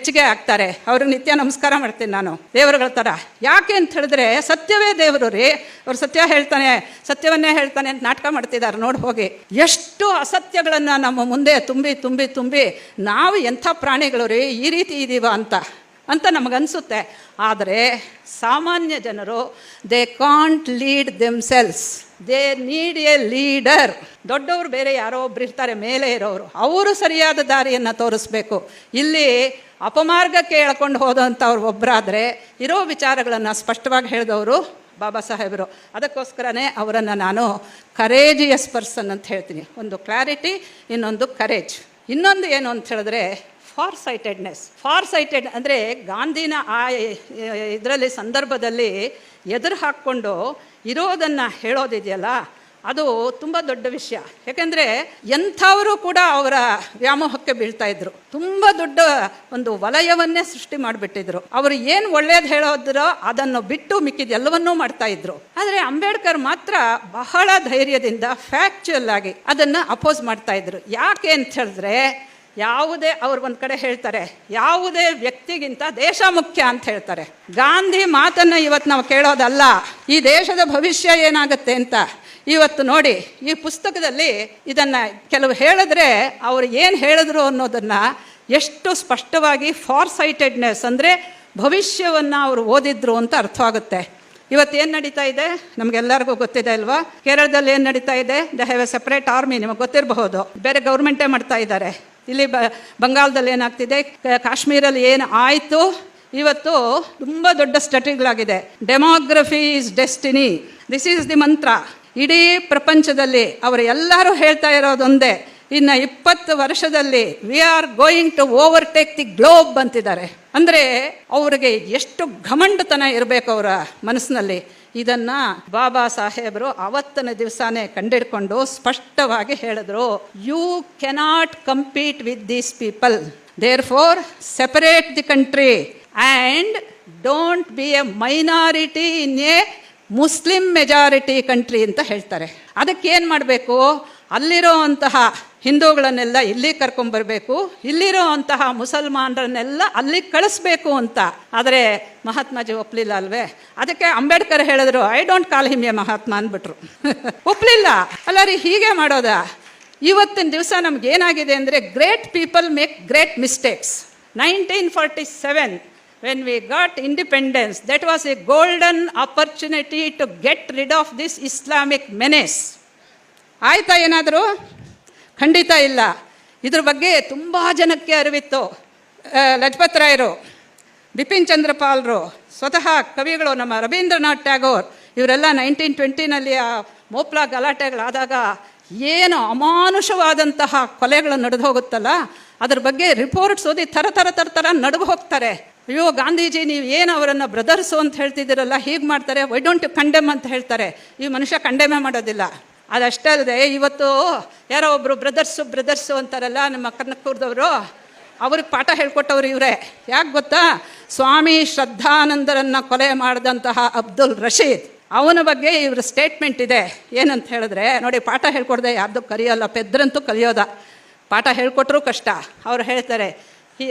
ಹೆಚ್ಚಿಗೆ ಆಗ್ತಾರೆ. ಅವ್ರಿಗೆ ನಿತ್ಯ ನಮಸ್ಕಾರ ಮಾಡ್ತೀನಿ ನಾನು. ದೇವರುಗಳ ಥರ. ಯಾಕೆ ಅಂತ ಹೇಳಿದ್ರೆ, ಸತ್ಯವೇ ದೇವರು ರೀ. ಅವ್ರು ಸತ್ಯ ಹೇಳ್ತಾನೆ, ಸತ್ಯವನ್ನೇ ಹೇಳ್ತಾನೆ ಅಂತ ನಾಟಕ ಮಾಡ್ತಿದ್ದಾರೆ. ನೋಡಿ ಹೋಗಿ. ಎಷ್ಟು ಅಸತ್ಯಗಳನ್ನು ನಮ್ಮ ಮುಂದೆ ತುಂಬಿ ತುಂಬಿ ತುಂಬಿ, ನಾವು ಎಂಥ ಪ್ರಾಣಿಗಳು ರೀ, ಈ ರೀತಿ ಇದ್ದೀವ ಅಂತ. ಅಂತ ನಮಗನ್ಸುತ್ತೆ. ಆದರೆ ಸಾಮಾನ್ಯ ಜನರು they can't lead themselves they need a leader ದೊಡ್ಡವರು ಬೇರೆ ಯಾರೋ ಒಬ್ರು ಇರ್ತಾರೆ, ಮೇಲೆ ಇರೋರು. ಅವರು ಸರಿಯಾದ ದಾರಿಯನ್ನು ತೋರಿಸ್ಬೇಕು. ಇಲ್ಲಿ ಅಪಮಾರ್ಗಕ್ಕೆ ಎಳ್ಕೊಂಡು ಹೋದಂಥವ್ರು ಒಬ್ಬರಾದರೆ ಇರೋ ವಿಚಾರಗಳನ್ನು ಸ್ಪಷ್ಟವಾಗಿ ಹೇಳಿದವರು ಬಾಬಾ ಸಾಹೇಬರು. ಅದಕ್ಕೋಸ್ಕರನೇ ಅವರನ್ನು ನಾನು ಕರೇಜಿಯಸ್ ಪರ್ಸನ್ ಅಂತ ಹೇಳ್ತೀನಿ. ಒಂದು ಕ್ಲಾರಿಟಿ ಇನ್ನೊಂದು ಕರೇಜ್ ಇನ್ನೊಂದು ಏನು ಅಂತ ಹೇಳಿದ್ರೆ ಫಾರ್ ಸೈಟೆಡ್ನೆಸ್ ಫಾರ್ ಸೈಟೆಡ್ ಅಂದರೆ ಗಾಂಧಿನ ಆ ಇದರಲ್ಲಿ ಸಂದರ್ಭದಲ್ಲಿ ಎದುರು ಹಾಕ್ಕೊಂಡು ಇರೋದನ್ನು ಹೇಳೋದಿದೆಯಲ್ಲ, ಅದು ತುಂಬ ದೊಡ್ಡ ವಿಷಯ. ಯಾಕೆಂದರೆ ಎಂಥವರು ಕೂಡ ಅವರ ವ್ಯಾಮೋಹಕ್ಕೆ ಬೀಳ್ತಾ ಇದ್ರು. ತುಂಬ ದೊಡ್ಡ ಒಂದು ವಲಯವನ್ನೇ ಸೃಷ್ಟಿ ಮಾಡಿಬಿಟ್ಟಿದ್ರು. ಅವರು ಏನು ಒಳ್ಳೇದು ಹೇಳೋದ್ರೋ ಅದನ್ನು ಬಿಟ್ಟು ಮಿಕ್ಕಿದ ಎಲ್ಲವನ್ನೂ ಮಾಡ್ತಾ ಇದ್ರು. ಆದರೆ ಅಂಬೇಡ್ಕರ್ ಮಾತ್ರ ಬಹಳ ಧೈರ್ಯದಿಂದ ಫ್ಯಾಕ್ಚುಯಲ್ ಆಗಿ ಅದನ್ನು ಅಪೋಸ್ ಮಾಡ್ತಾ ಇದ್ರು. ಯಾಕೆ ಅಂತ ಹೇಳಿದ್ರೆ ಯಾವುದೇ ಅವ್ರು ಒಂದು ಕಡೆ ಹೇಳ್ತಾರೆ, ಯಾವುದೇ ವ್ಯಕ್ತಿಗಿಂತ ದೇಶ ಮುಖ್ಯ ಅಂತ ಹೇಳ್ತಾರೆ. ಗಾಂಧಿ ಮಾತನ್ನು ಇವತ್ತು ನಾವು ಕೇಳೋದಲ್ಲ, ಈ ದೇಶದ ಭವಿಷ್ಯ ಏನಾಗುತ್ತೆ ಅಂತ. ಇವತ್ತು ನೋಡಿ, ಈ ಪುಸ್ತಕದಲ್ಲಿ ಇದನ್ನು ಕೆಲವು ಹೇಳಿದ್ರೆ ಅವರು ಏನು ಹೇಳಿದ್ರು ಅನ್ನೋದನ್ನು ಎಷ್ಟು ಸ್ಪಷ್ಟವಾಗಿ ಫಾರ್ ಸೈಟೆಡ್ನೆಸ್ ಅಂದರೆ ಭವಿಷ್ಯವನ್ನು ಅವರು ಓದಿದ್ರು ಅಂತ ಅರ್ಥವಾಗುತ್ತೆ. ಇವತ್ತು ಏನು ನಡೀತಾ ಇದೆ? ನಮಗೆಲ್ಲರಿಗೂ ಗೊತ್ತಿದೆ ಅಲ್ವಾ? ಕೇರಳದಲ್ಲಿ ಏನು ನಡೀತಾ ಇದೆ? They have a separate army ನಿಮಗೆ ಗೊತ್ತಿರಬಹುದು. ಬೇರೆ ಗೌರ್ಮೆಂಟೇ ಮಾಡ್ತಾ ಇದ್ದಾರೆ. ಇಲ್ಲಿ ಬ ಬಂಗಾಳದಲ್ಲಿ ಏನಾಗ್ತಿದೆ? ಕಾಶ್ಮೀರಲ್ಲಿ ಏನು ಆಯಿತು? ಇವತ್ತು ತುಂಬ ದೊಡ್ಡ ಸ್ಟಡಿಗಳಾಗಿದೆ demography is destiny. This is the mantra ಇಡೀ ಪ್ರಪಂಚದಲ್ಲಿ ಅವರು ಎಲ್ಲರೂ ಹೇಳ್ತಾ ಇರೋದೊಂದೇ ಇನ್ನು ಇಪ್ಪತ್ತು ವರ್ಷದಲ್ಲಿ we are going to overtake the globe ಅಂತಿದ್ದಾರೆ. ಅಂದರೆ ಅವರಿಗೆ ಎಷ್ಟು ಘಮಂಡತನ ಇರಬೇಕು ಅವರ ಮನಸ್ಸಿನಲ್ಲಿ. ಇದನ್ನ ಬಾಬಾ ಸಾಹೇಬರು ಅವತ್ತನ ದಿವಸನೇ ಕಂಡಿಡ್ಕೊಂಡು ಸ್ಪಷ್ಟವಾಗಿ ಹೇಳಿದ್ರು. You cannot compete with these people therefore separate the country and don't be a minority in a Muslim majority country ಅಂತ ಹೇಳ್ತಾರೆ. ಅದಕ್ಕೆ ಏನು ಮಾಡಬೇಕು? ಅಲ್ಲಿರೋ ಅಂತಹ ಹಿಂದೂಗಳನ್ನೆಲ್ಲ ಇಲ್ಲಿ ಕರ್ಕೊಂಬರ್ಬೇಕು ಇಲ್ಲಿರೋ ಅಂತಹ ಮುಸಲ್ಮಾನರನ್ನೆಲ್ಲ ಅಲ್ಲಿ ಕಳಿಸ್ಬೇಕು ಅಂತ. ಆದರೆ ಮಹಾತ್ಮಾಜಿ ಒಪ್ಪಲಿಲ್ಲ ಅಲ್ವೇ? ಅದಕ್ಕೆ ಅಂಬೇಡ್ಕರ್ ಹೇಳಿದ್ರು I don't call him a Mahatma ಅಂದ್ಬಿಟ್ರು. ಒಪ್ಪಲಿಲ್ಲ ಅಲ್ಲ ರೀ, ಹೀಗೆ ಮಾಡೋದಾ? ಇವತ್ತಿನ ದಿವಸ ನಮಗೇನಾಗಿದೆ ಅಂದರೆ great people make great mistakes nineteen forty seven when we got independence that was a golden opportunity to get rid of this Islamic menace. ಆಯ್ತಾ ಏನಾದರೂ? ಖಂಡಿತ ಇಲ್ಲ. ಇದ್ರ ಬಗ್ಗೆ ತುಂಬ ಜನಕ್ಕೆ ಅರಿವಿತ್ತು. ಲಜಪತ್ ರಾಯರು, ಬಿಪಿನ್ ಚಂದ್ರಪಾಲ್ರು ಸ್ವತಃ ಕವಿಗಳು ನಮ್ಮ ರವೀಂದ್ರನಾಥ್ ಟ್ಯಾಗೋರ್, ಇವರೆಲ್ಲ ನೈನ್ಟೀನ್ ಟ್ವೆಂಟಿನಲ್ಲಿ ಆ ಮೋಪ್ಲಾ ಗಲಾಟೆಗಳಾದಾಗ ಏನು ಅಮಾನುಷವಾದಂತಹ ಕೊಲೆಗಳು ನಡೆದು ಹೋಗುತ್ತಲ್ಲ, ಅದ್ರ ಬಗ್ಗೆ ರಿಪೋರ್ಟ್ಸ್ ಓದಿ ಥರ ಥರ ಥರ ಥರ ನಡುಗು ಹೋಗ್ತಾರೆ. ಅಯ್ಯೋ, ಗಾಂಧೀಜಿ ನೀವು ಏನು ಅವರನ್ನು ಬ್ರದರ್ಸು ಅಂತ ಹೇಳ್ತಿದ್ದೀರಲ್ಲ, ಹೀಗೆ ಮಾಡ್ತಾರೆ ವೈ ಡೋಂಟ್ ಯು ಕಂಡೆಮ್ ಅಂತ ಹೇಳ್ತಾರೆ. ಈ ಮನುಷ್ಯ ಕಂಡೆಮೆ ಮಾಡೋದಿಲ್ಲ. ಅದಷ್ಟೇ ಅಲ್ಲದೆ ಇವತ್ತು ಯಾರೋ ಒಬ್ಬರು ಬ್ರದರ್ಸು ಬ್ರದರ್ಸು ಅಂತಾರಲ್ಲ, ನಮ್ಮ ಕರ್ನಕೂರ್ದವರು ಅವ್ರಿಗೆ ಪಾಠ ಹೇಳ್ಕೊಟ್ಟವ್ರು ಇವರೇ. ಯಾಕೆ ಗೊತ್ತಾ? ಸ್ವಾಮಿ ಶ್ರದ್ಧಾನಂದರನ್ನು ಕೊಲೆ ಮಾಡಿದಂತಹ ಅಬ್ದುಲ್ ರಶೀದ್, ಅವನ ಬಗ್ಗೆ ಇವರ ಸ್ಟೇಟ್ಮೆಂಟ್ ಇದೆ. ಏನಂತ ಹೇಳಿದ್ರೆ, ನೋಡಿ, ಪಾಠ ಹೇಳ್ಕೊಡ್ದೆ ಯಾರ್ದು ಕಲಿಯೋಲ್ಲ ಪೆದ್ರಂತೂ ಕಲಿಯೋದ. ಪಾಠ ಹೇಳ್ಕೊಟ್ರೂ ಕಷ್ಟ. ಅವ್ರು ಹೇಳ್ತಾರೆ he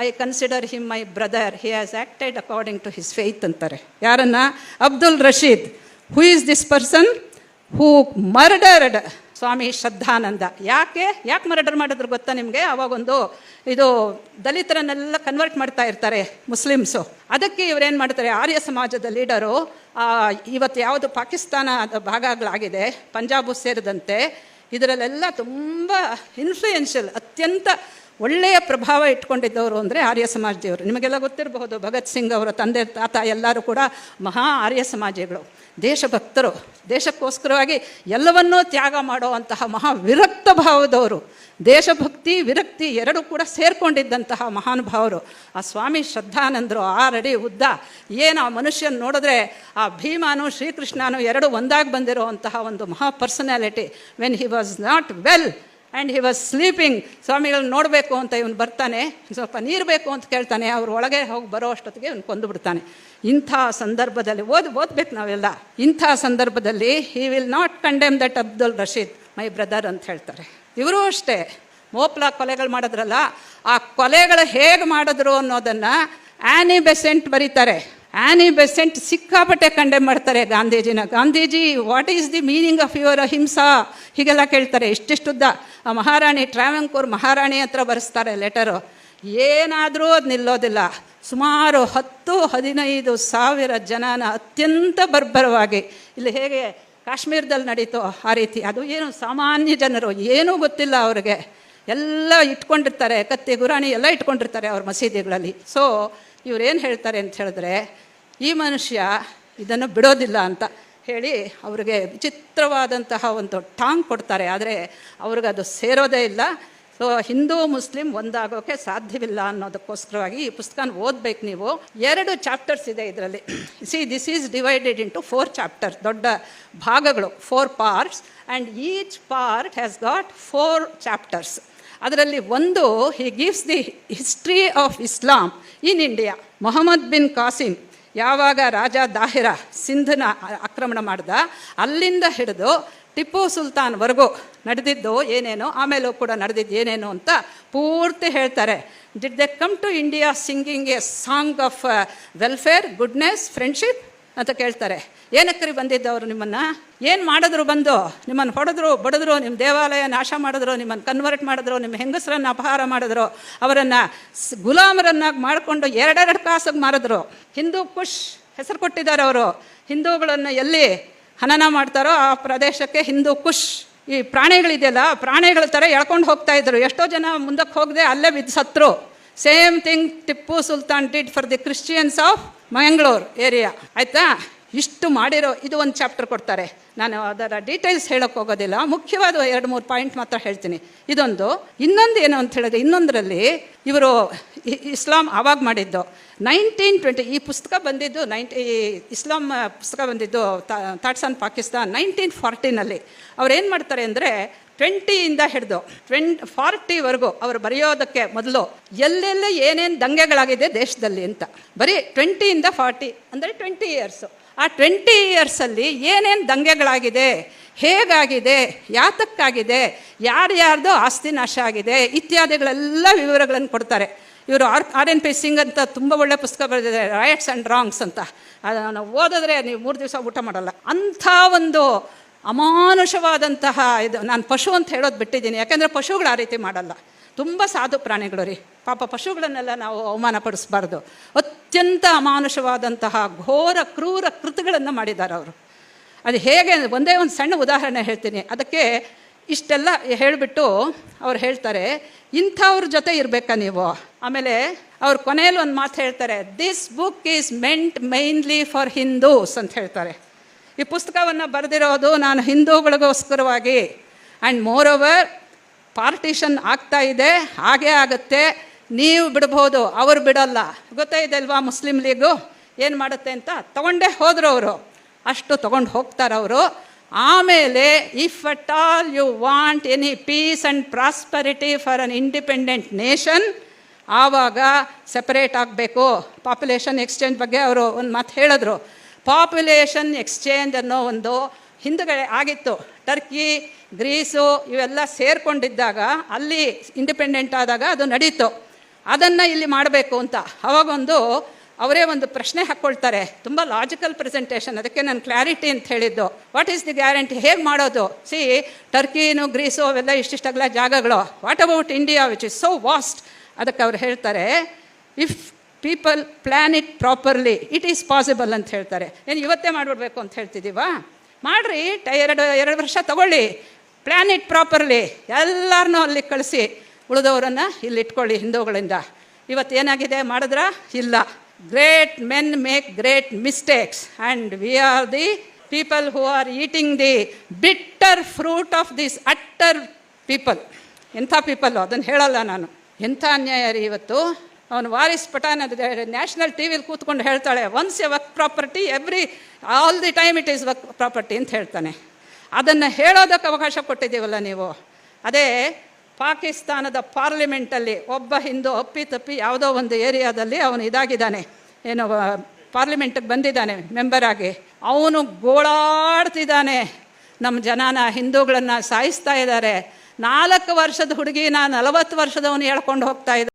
I consider him my brother he has acted according to his faith ಅಂತಾರೆ. ಯಾರನ್ನ? Abdul Rashid. Who is this person who murdered Swami Shraddhananda ಯಾಕೆ? ಯಾಕೆ ಮರ್ಡರ್ ಮಾಡಿದ್ರು ಗೊತ್ತಾ ನಿಮಗೆ? ಅವಾಗೊಂದು ಇದು ದಲಿತರನ್ನೆಲ್ಲ ಕನ್ವರ್ಟ್ ಮಾಡ್ತಾ ಇರ್ತಾರೆ ಮುಸ್ಲಿಮ್ಸು. ಅದಕ್ಕೆ ಇವರೇನು ಮಾಡ್ತಾರೆ? ಆರ್ಯ ಸಮಾಜದ ಲೀಡರು ಇವತ್ತು ಯಾವುದು ಪಾಕಿಸ್ತಾನ ಭಾಗಗಳಾಗಿದೆ, ಪಂಜಾಬು ಸೇರಿದಂತೆ, ಇದರಲ್ಲೆಲ್ಲ ತುಂಬ ಇನ್ಫ್ಲೂಯೆನ್ಷಿಯಲ್ ಅತ್ಯಂತ ಒಳ್ಳೆಯ ಪ್ರಭಾವ ಇಟ್ಕೊಂಡಿದ್ದವರು ಅಂದರೆ ಆರ್ಯ ಸಮಾಜದವರು ನಿಮಗೆಲ್ಲ ಗೊತ್ತಿರಬಹುದು, ಭಗತ್ ಸಿಂಗ್ ಅವರ ತಂದೆ, ತಾತ ಎಲ್ಲರೂ ಕೂಡ ಮಹಾ ಆರ್ಯ ಸಮಾಜಗಳು ದೇಶಭಕ್ತರು, ದೇಶಕ್ಕೋಸ್ಕರವಾಗಿ ಎಲ್ಲವನ್ನೂ ತ್ಯಾಗ ಮಾಡುವಂತಹ ಮಹಾ ವಿರಕ್ತ ಭಾವದವರು. ದೇಶಭಕ್ತಿ, ವಿರಕ್ತಿ ಎರಡೂ ಕೂಡ ಸೇರ್ಕೊಂಡಿದ್ದಂತಹ ಮಹಾನುಭಾವರು ಆ ಸ್ವಾಮಿ ಶ್ರದ್ಧಾನಂದರು, ಆರಡಿ ಉದ್ದ, ಏನು ಆ ಮನುಷ್ಯನ ನೋಡಿದ್ರೆ ಆ ಭೀಮಾನು ಶ್ರೀಕೃಷ್ಣನು ಎರಡು ಒಂದಾಗಿ ಬಂದಿರುವಂತಹ ಒಂದು ಮಹಾ personality. When he was not well and he was sleeping ಸ್ವಾಮಿಗಳು ನೋಡಬೇಕು ಅಂತ ಇವನು ಬರ್ತಾನೆ. ಸ್ವಲ್ಪ ನೀರು ಬೇಕು ಅಂತ ಕೇಳ್ತಾನೆ. ಅವ್ರ ಒಳಗೆ ಹೋಗಿ ಬರೋ ಅಷ್ಟೊತ್ತಿಗೆ ಇವನು ಕೊಂದು ಬಿಡ್ತಾನೆ. ಇಂಥ ಸಂದರ್ಭದಲ್ಲಿ ಓದಿ, ಓದ್ಬೇಕು ನಾವೆಲ್ಲ. ಇಂಥ ಸಂದರ್ಭದಲ್ಲಿ he will not condemn that Abdul Rashid my brother ಅಂತ ಹೇಳ್ತಾರೆ. ಇವರು ಅಷ್ಟೇ. ಮೋಪ್ಲಾ ಕೊಲೆಗಳು ಮಾಡಿದ್ರಲ್ಲ, ಆ ಕೊಲೆಗಳು ಹೇಗೆ ಮಾಡಿದ್ರು ಅನ್ನೋದನ್ನು ಆ್ಯನಿ ಬೆಸೆಂಟ್ ಬರೀತಾರೆ. ಆ್ಯನಿ ಬೆಸೆಂಟ್ ಸಿಕ್ಕಾಪಟ್ಟೆ ಕಂಡೆಮ್ ಮಾಡ್ತಾರೆ ಗಾಂಧೀಜಿನ. Gandhiji what is the meaning of your ahimsa ಹೀಗೆಲ್ಲ ಕೇಳ್ತಾರೆ. ಇಷ್ಟಿಷ್ಟುದ್ದ ಆ ಮಹಾರಾಣಿ ಟ್ರಾವೆಂಕೂರ್ ಮಹಾರಾಣಿ ಹತ್ರ ಬರೆಸ್ತಾರೆ ಲೆಟರು ಏನಾದರೂ ಅದು ನಿಲ್ಲೋದಿಲ್ಲ. ಸುಮಾರು ಹತ್ತು, ಹದಿನೈದು ಸಾವಿರ ಜನನ ಅತ್ಯಂತ ಬರ್ಬರವಾಗಿ. ಇಲ್ಲಿ ಹೇಗೆ ಕಾಶ್ಮೀರದಲ್ಲಿ ನಡೀತೋ ಆ ರೀತಿ. ಅದು ಏನು ಸಾಮಾನ್ಯ ಜನರು, ಏನೂ ಗೊತ್ತಿಲ್ಲ ಅವ್ರಿಗೆ. ಎಲ್ಲ ಇಟ್ಕೊಂಡಿರ್ತಾರೆ, ಕತ್ತಿ, ಗುರಾಣಿ ಎಲ್ಲ ಇಟ್ಕೊಂಡಿರ್ತಾರೆ ಅವ್ರ ಮಸೀದಿಗಳಲ್ಲಿ. ಸೊ ಇವ್ರೇನು ಹೇಳ್ತಾರೆ ಅಂತ ಹೇಳಿದ್ರೆ, ಈ ಮನುಷ್ಯ ಇದನ್ನು ಬಿಡೋದಿಲ್ಲ ಅಂತ ಹೇಳಿ ಅವ್ರಿಗೆ ವಿಚಿತ್ರವಾದಂತಹ ಒಂದು ಟಾಂಗ್ ಕೊಡ್ತಾರೆ. ಆದರೆ ಅವ್ರಿಗೆ ಅದು ಸೇರೋದೇ ಇಲ್ಲ. ಸೊ ಹಿಂದೂ, ಮುಸ್ಲಿಂ ಒಂದಾಗೋಕ್ಕೆ ಸಾಧ್ಯವಿಲ್ಲ ಅನ್ನೋದಕ್ಕೋಸ್ಕರವಾಗಿ ಈ ಪುಸ್ತಕನ ಓದ್ಬೇಕು ನೀವು. ಎರಡು ಚಾಪ್ಟರ್ಸ್ ಇದೆ ಇದರಲ್ಲಿ. See this is divided into four chapter ದೊಡ್ಡ ಭಾಗಗಳು four parts and each part has got four chapters ಅದರಲ್ಲಿ ಒಂದು he gives the history of Islam in India Mohammad bin Qasim ಯಾವಾಗ ರಾಜ ದಾಹಿರ, ಸಿಂಧನ ಆಕ್ರಮಣ ಮಾಡ್ದ, ಅಲ್ಲಿಂದ ಹಿಡಿದು ಟಿಪ್ಪು ಸುಲ್ತಾನ್ವರೆಗೂ ನಡೆದಿದ್ದು ಏನೇನು, ಆಮೇಲೂ ಕೂಡ ನಡೆದಿದ್ದು ಏನೇನು ಅಂತ ಪೂರ್ತಿ ಹೇಳ್ತಾರೆ. Did they come to India singing a song of welfare goodness friendship ಅಂತ ಕೇಳ್ತಾರೆ. ಏನಕ್ಕರಿ ಬಂದಿದ್ದು ಅವರು ನಿಮ್ಮನ್ನು? ಏನು ಮಾಡಿದ್ರು ಬಂದು? ನಿಮ್ಮನ್ನು ಹೊಡೆದ್ರು, ಬಡಿದ್ರು ನಿಮ್ಮ ದೇವಾಲಯ ನಾಶ ಮಾಡಿದ್ರು, ನಿಮ್ಮನ್ನು ಕನ್ವರ್ಟ್ ಮಾಡಿದ್ರು, ನಿಮ್ಮ ಹೆಂಗಸರನ್ನು ಅಪಹಾರ ಮಾಡಿದ್ರು, ಅವರನ್ನು ಗುಲಾಮರನ್ನಾಗಿ ಮಾಡಿಕೊಂಡು ಎರಡೆರಡು ಕಾಸಿಗೆ ಮಾರಿದ್ರು. ಹಿಂದೂ ಖುಷ್ ಹೆಸರು ಕೊಟ್ಟಿದ್ದಾರೆ ಅವರು. ಹಿಂದೂಗಳನ್ನು ಎಲ್ಲಿ ಹನನ ಮಾಡ್ತಾರೋ ಆ ಪ್ರದೇಶಕ್ಕೆ ಹಿಂದೂ ಖುಷ್ ಈ ಪ್ರಾಣಿಗಳಿದೆಯಲ್ಲ ಪ್ರಾಣಿಗಳ ಥರ ಎಳ್ಕೊಂಡು ಹೋಗ್ತಾ ಇದ್ರು. ಎಷ್ಟೋ ಜನ ಮುಂದಕ್ಕೆ ಹೋಗದೆ ಅಲ್ಲೇ ಬಿದ್ದು ಸತ್ರು. Same thing Tipu Sultan did for the Christians of Mangaluru area. ಆಯಿತಾ? ಇಷ್ಟು ಮಾಡಿರೋ, ಇದು ಒಂದು ಚಾಪ್ಟರ್ ಕೊಡ್ತಾರೆ. ನಾನು ಅದರ ಡೀಟೇಲ್ಸ್ ಹೇಳೋಕ್ಕೆ ಹೋಗೋದಿಲ್ಲ. ಮುಖ್ಯವಾದ ಎರಡು ಮೂರು ಪಾಯಿಂಟ್ ಮಾತ್ರ ಹೇಳ್ತೀನಿ. ಇದೊಂದು, ಇನ್ನೊಂದು ಏನು ಅಂತ ಹೇಳಿದ್ರೆ, ಇನ್ನೊಂದರಲ್ಲಿ ಇವರು ಇಸ್ಲಾಂ ಆವಾಗ ಮಾಡಿದ್ದು. ನೈನ್ಟೀನ್ ಟ್ವೆಂಟಿ ಈ ಪುಸ್ತಕ ಬಂದಿದ್ದು ನೈಂಟಿ ಇಸ್ಲಾಂ ಪುಸ್ತಕ ಬಂದಿದ್ದು ಥಾಟ್ಸ್ ಆನ್ ಪಾಕಿಸ್ತಾನ್ ನೈನ್ಟೀನ್ ಫಾರ್ಟಿನಲ್ಲಿ ಅವ್ರು ಏನು ಮಾಡ್ತಾರೆ ಅಂದರೆ ಟ್ವೆಂಟಿಯಿಂದ ಹಿಡಿದು ಟ್ವೆನ್ ಫಾರ್ಟಿವರೆಗೂ ಅವರು ಬರೆಯೋದಕ್ಕೆ ಮೊದಲು ಎಲ್ಲೆಲ್ಲಿ ಏನೇನು ದಂಗೆಗಳಾಗಿದೆ ದೇಶದಲ್ಲಿ ಅಂತ. ಬರೀ ಟ್ವೆಂಟಿಯಿಂದ ಫಾರ್ಟಿ ಅಂದರೆ ಟ್ವೆಂಟಿ ಇಯರ್ಸು ಆ ಟ್ವೆಂಟಿ ಇಯರ್ಸಲ್ಲಿ ಏನೇನು ದಂಗೆಗಳಾಗಿದೆ, ಹೇಗಾಗಿದೆ, ಯಾತಕ್ಕಾಗಿದೆ, ಯಾರ್ಯಾರ್ದು ಆಸ್ತಿ ನಾಶ ಆಗಿದೆ, ಇತ್ಯಾದಿಗಳೆಲ್ಲ ವಿವರಗಳನ್ನು ಕೊಡ್ತಾರೆ. ಇವರು R R N P Singh ಅಂತ ತುಂಬ ಒಳ್ಳೆ ಪುಸ್ತಕ ಬರೆದಿದ್ದಾರೆ ರೈಟ್ಸ್ ಆ್ಯಂಡ್ ರಾಂಗ್ಸ್ ಅಂತ. ಅದನ್ನು ಓದಿದ್ರೆ ನೀವು ಮೂರು ದಿವಸ ಊಟ ಮಾಡಲ್ಲ. ಅಂಥ ಒಂದು ಅಮಾನುಷವಾದಂತಹ ಇದು, ನಾನು ಪಶು ಅಂತ ಹೇಳೋದು ಬಿಟ್ಟಿದ್ದೀನಿ. ಯಾಕೆಂದರೆ ಪಶುಗಳು ಆ ರೀತಿ ಮಾಡಲ್ಲ. ತುಂಬ ಸಾಧು ಪ್ರಾಣಿಗಳು ರೀ. ಪಾಪ ಪಶುಗಳನ್ನೆಲ್ಲ ನಾವು ಅವಮಾನ ಪಡಿಸ್ಬಾರ್ದು. ಅತ್ಯಂತ ಅಮಾನುಷವಾದಂತಹ ಘೋರ, ಕ್ರೂರ ಕೃತಿಗಳನ್ನು ಮಾಡಿದ್ದಾರೆ ಅವರು. ಅದು ಹೇಗೆ, ಒಂದೇ ಒಂದು ಸಣ್ಣ ಉದಾಹರಣೆ ಹೇಳ್ತೀನಿ. ಅದಕ್ಕೆ ಇಷ್ಟೆಲ್ಲ ಹೇಳಿಬಿಟ್ಟು ಅವ್ರು ಹೇಳ್ತಾರೆ, ಇಂಥವ್ರ ಜೊತೆ ಇರಬೇಕಾ ನೀವು. ಆಮೇಲೆ ಅವ್ರ ಕೊನೆಯಲ್ಲಿ ಒಂದು ಮಾತು ಹೇಳ್ತಾರೆ this book is meant mainly for Hindus ಅಂತ ಹೇಳ್ತಾರೆ. ಈ ಪುಸ್ತಕವನ್ನು ಬರೆದಿರೋದು ನಾನು ಹಿಂದೂಗಳಿಗೋಸ್ಕರವಾಗಿ. ಆ್ಯಂಡ್ ಮೋರ್ ಓವರ್ ಪಾರ್ಟಿಷನ್ ಆಗ್ತಾ ಇದೆ, ಹಾಗೇ ಆಗುತ್ತೆ. ನೀವು ಬಿಡ್ಬೋದು, ಅವರು ಬಿಡಲ್ಲ. ಗೊತ್ತೇ ಅಲ್ವಾ ಮುಸ್ಲಿಂ ಲೀಗು ಏನು ಮಾಡುತ್ತೆ ಅಂತ? ತಗೊಂಡೇ ಹೋದರು ಅವರು. ಅಷ್ಟು ತೊಗೊಂಡು ಹೋಗ್ತಾರೆ ಅವರು. ಆಮೇಲೆ if at all you want any peace and prosperity for an independent nation ಆವಾಗ ಸೆಪರೇಟ್ ಆಗಬೇಕು. ಪಾಪ್ಯುಲೇಷನ್ ಎಕ್ಸ್ಚೇಂಜ್ ಬಗ್ಗೆ ಅವರು ಒಂದು ಮಾತು ಹೇಳಿದ್ರು. ಪಾಪ್ಯುಲೇಷನ್ ಎಕ್ಸ್ಚೇಂಜ್ ಅನ್ನೋ ಒಂದು ಹಿಂದುಗಡೆ ಆಗಿತ್ತು. ಟರ್ಕಿ ಗ್ರೀಸು ಇವೆಲ್ಲ ಸೇರಿಕೊಂಡಿದ್ದಾಗ ಅಲ್ಲಿ ಇಂಡಿಪೆಂಡೆಂಟ್ ಆದಾಗ ಅದು ನಡೀತು. ಅದನ್ನು ಇಲ್ಲಿ ಮಾಡಬೇಕು ಅಂತ. ಅವಾಗೊಂದು ಅವರೇ ಒಂದು ಪ್ರಶ್ನೆ ಹಾಕ್ಕೊಳ್ತಾರೆ ತುಂಬ ಲಾಜಿಕಲ್ ಪ್ರೆಸೆಂಟೇಷನ್ ಅದಕ್ಕೆ ನಾನು ಕ್ಲಾರಿಟಿ ಅಂತ ಹೇಳಿದ್ದು. ವಾಟ್ ಈಸ್ ದಿ ಗ್ಯಾರಂಟಿ ಹೇಗೆ ಮಾಡೋದು? ಸಿ ಟರ್ಕಿನು ಗ್ರೀಸು ಅವೆಲ್ಲ ಇಷ್ಟಿಷ್ಟಾಗಲ ಜಾಗಗಳು. What about India which is so vast ಅದಕ್ಕೆ ಅವ್ರು ಹೇಳ್ತಾರೆ if people plan it properly it is possible ಅಂತ ಹೇಳ್ತಾರೆ. ಏನು ಇವತ್ತೇ ಮಾಡಿಬಿಡ್ಬೇಕು ಅಂತ ಹೇಳ್ತಿದ್ದೀವಾ? ಮಾಡಿರಿ, ಟ, ಎರಡು ಎರಡು ವರ್ಷ ತಗೊಳ್ಳಿ. ಪ್ಲ್ಯಾನ್ ಇಟ್ ಪ್ರಾಪರ್ಲಿ ಎಲ್ಲರನ್ನೂ ಅಲ್ಲಿ ಕಳಿಸಿ. ಉಳಿದವರನ್ನು ಇಲ್ಲಿ ಇಟ್ಕೊಳ್ಳಿ ಹಿಂದೂಗಳಿಂದ. ಇವತ್ತು ಏನಾಗಿದೆ ಮಾಡಿದ್ರಾ? ಇಲ್ಲ. Great men make great mistakes and we are the people who are eating the bitter fruit of this utter people ಎಂಥ ಪೀಪಲ್ಲು ಅದನ್ನು ಹೇಳಲ್ಲ ನಾನು. ಎಂಥ ಅನ್ಯಾಯ ರೀ ಇವತ್ತು? ಅವನು ವಾರಿಸ್ ಪಠಾನ್ ಅದು ನ್ಯಾಷನಲ್ ಟಿ ವಿಲಿ ಕೂತ್ಕೊಂಡು ಹೇಳ್ತಾಳೆ once a work property every all the time it is work property ಅಂತ ಹೇಳ್ತಾನೆ. ಅದನ್ನು ಹೇಳೋದಕ್ಕೆ ಅವಕಾಶ ಕೊಟ್ಟಿದ್ದೀವಲ್ಲ ನೀವು. ಅದೇ ಪಾಕಿಸ್ತಾನದ ಪಾರ್ಲಿಮೆಂಟಲ್ಲಿ ಒಬ್ಬ ಹಿಂದೂ ಅಪ್ಪಿ ತಪ್ಪಿ ಯಾವುದೋ ಒಂದು ಏರಿಯಾದಲ್ಲಿ ಅವನು ಇದಾಗಿದ್ದಾನೆ. ಏನು ಪಾರ್ಲಿಮೆಂಟಿಗೆ ಬಂದಿದ್ದಾನೆ ಮೆಂಬರಾಗಿ ಅವನು ಗೋಳಾಡ್ತಿದ್ದಾನೆ. ನಮ್ಮ ಜನಾನ, ಹಿಂದೂಗಳನ್ನು ಸಾಯಿಸ್ತಾ ಇದ್ದಾರೆ. ನಾಲ್ಕು ವರ್ಷದ ಹುಡುಗಿನ ನಲವತ್ತು ವರ್ಷದವನು ಹೇಳ್ಕೊಂಡು ಹೋಗ್ತಾ ಇದ್ದ